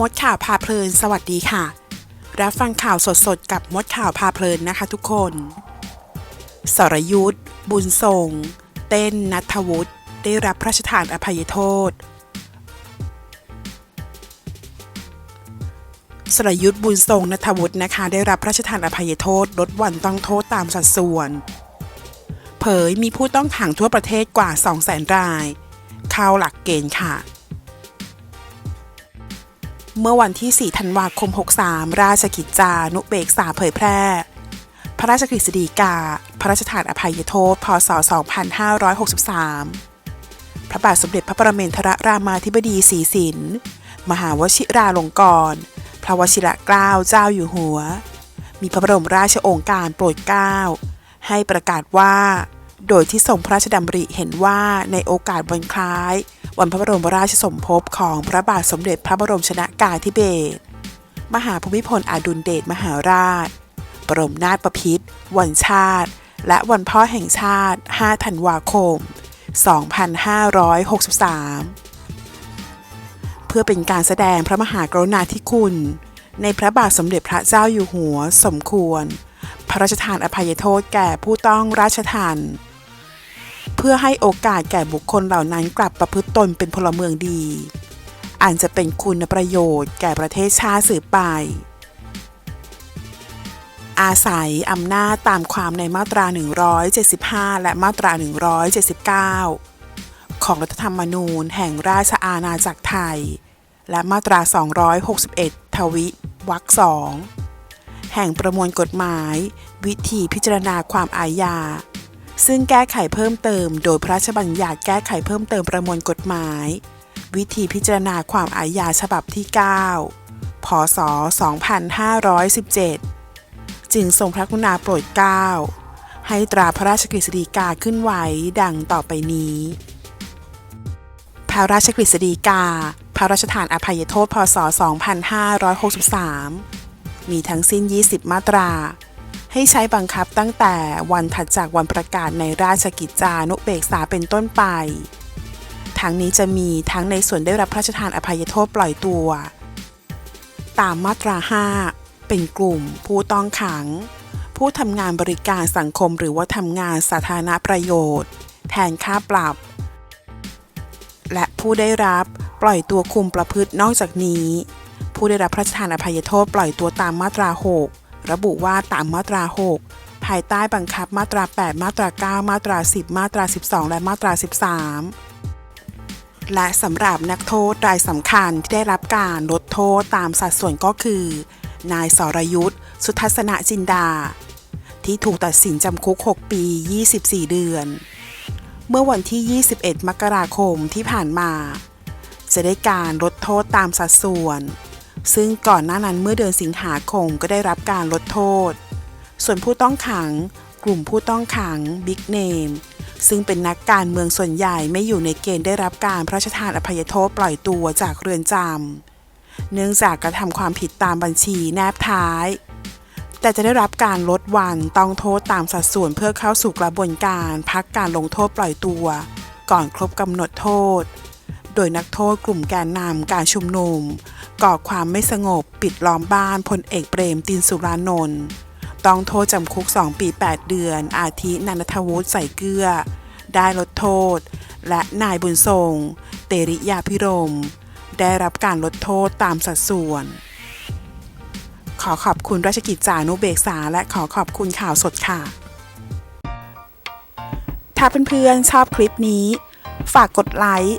มดข่าวพาเพลิน สวัสดีค่ะ รับฟังข่าวสดๆ กับมดข่าวพาเพลินนะคะทุกคน สรยุทธ์บุญทรง เต้นนัทวุฒิได้รับพระราชทานอภัยโทษ สรยุทธ์บุญทรงนัทวุฒินะคะ ได้รับพระราชทานอภัยโทษ ลดวันต้องโทษตามสัดส่วน เผยมีผู้ต้องขังทั่วประเทศกว่า 200,000 ราย เข้าหลักเกณฑ์ค่ะ เมื่อวันที่ 4 ธันวาคม 63 ราชกิจจานุเบกษาเผยแพร่ พระราชกฤษฎีกา พระราชทานอภัยโทษ พศ 2563 พระบาทสมเด็จพระประเมนทรรามาธิบดีศรีสิน มหาวชิราลงกรณ์ พระวชิระเกล้าเจ้าอยู่หัว มีพระบรมราชโองการโปรดเกล้า ให้ประกาศว่า โดยที่ทรงพระราชดำริเห็นว่าในโอกาสวันคล้าย วันพระบรมราชสมภพของพระบาทสมเด็จพระบรมชนากาธิเบศรมหาภูมิพลอดุลเดชมหาราช บรมนาถบพิตรวันชาติ และวันพ่อแห่งชาติ 5 ธันวาคม 2563 เพื่อเป็นการแสดงพระมหากรุณาธิคุณ ในพระบาทสมเด็จพระเจ้าอยู่หัวสมควร พระราชทานอภัยโทษแก่ผู้ต้องราชทันเพื่อให้โอกาสแก่บุคคลเหล่านั้นกลับประพฤติตนเป็นพลเมืองดี อันจะเป็นคุณประโยชน์แก่ประเทศชาติสืบไป อาศัยอำนาจตามความในมาตรา 175 และมาตรา 179 ของรัฐธรรมนูญแห่งราชอาณาจักรไทย และมาตรา 261 ทวิวรรคสองแห่งประมวลกฎหมาย วิธีพิจารณาความอาญา ซึ่งแก้ไขเพิ่มเติม โดยพระราชบัญญัติแก้ไขเพิ่มเติมประมวลกฎหมาย วิธีพิจารณาความอาญาฉบับที่ 9 พศ 2517 จึงทรงพระกรุณาโปรดเกล้าให้ตราพระราชกฤษฎีกาขึ้นไว้ดังต่อไปนี้ พระราชกฤษฎีกา พระราชทานอภัยโทษพศ 2563 มีทั้งสิ้น 20 มาตรา ให้ใช้บังคับตั้งแต่วันถัดจากวันประกาศในราชกิจจานุเบกษาเป็นต้นไป ทั้งนี้จะมีทั้งในส่วนได้รับพระราชทานอภัยโทษปล่อยตัว ตามมาตรา 5 เป็นกลุ่ม ผู้ต้องขัง ผู้ทำงานบริการสังคมหรือว่าทำงานสาธารณประโยชน์ แทนค่าปรับ และผู้ได้รับปล่อยตัวคุมประพฤตินอกจากนี้ ผู้ได้รับพระราชทานอภัยโทษปล่อยตัวตามมาตรา 6 ระบุว่าตามมาตรา 6 ภายใต้บังคับมาตรา 8 มาตรา 9 มาตรา 10 มาตรา 12 และมาตรา 13 และสำหรับนักโทษรายสำคัญที่ได้รับการลดโทษตามสัดส่วนก็คือ นายสรยุทธสุทัศนจินดา ที่ถูกตัดสินจำคุก 6 ปี 24 เดือน เมื่อวันที่ 21 มกราคมที่ผ่านมา จะได้การลดโทษตามสัดส่วน ซึ่งก่อนหน้านั้นเมื่อเดือนสิงหาคมก็ได้รับการลดโทษ ส่วนผู้ต้องขัง กลุ่มผู้ต้องขังบิ๊กเนมซึ่งเป็นนักการเมืองส่วนใหญ่ไม่อยู่ในเกณฑ์ได้รับการพระราชทานอภัยโทษปล่อยตัวจากเรือนจำเนื่องจากกระทำความผิดตามบัญชีแนบท้าย แต่จะได้รับการลดวันต้องโทษตามสัดส่วนเพื่อเข้าสู่กระบวนการพักการลงโทษปล่อยตัว ก่อนครบกำหนดโทษ โดยนักโทษกลุ่มแกนนำการชุมนุม ก่อความไม่สงบปิดล้อมบ้านพลเอกเปรมตินสุรานนท์ต้องโทษจำคุก 2 ปี 8 เดือน อาทินันทวุฒิใส่เกลือ ได้ลดโทษ และนายบุญทรง เตริยาพิรม ได้รับการลดโทษตามสัดส่วน ขอขอบคุณราชกิจจานุเบกษา และขอขอบคุณข่าวสดค่ะ ถ้าเพื่อนๆชอบคลิปนี้ ฝากกดไลค์